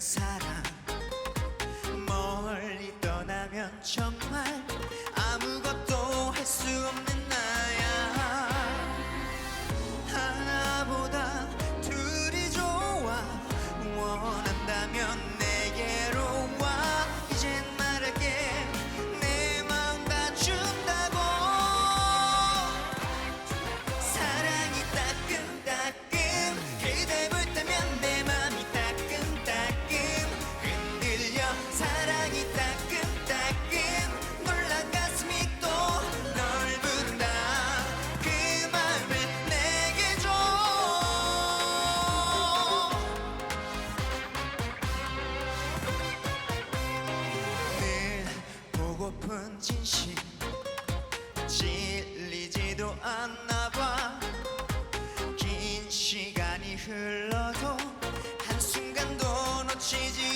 사랑. 멀리 떠나면 정말 깊은 진심 질리지도 않나 봐긴 시간이 흘러도 한순간도 놓치지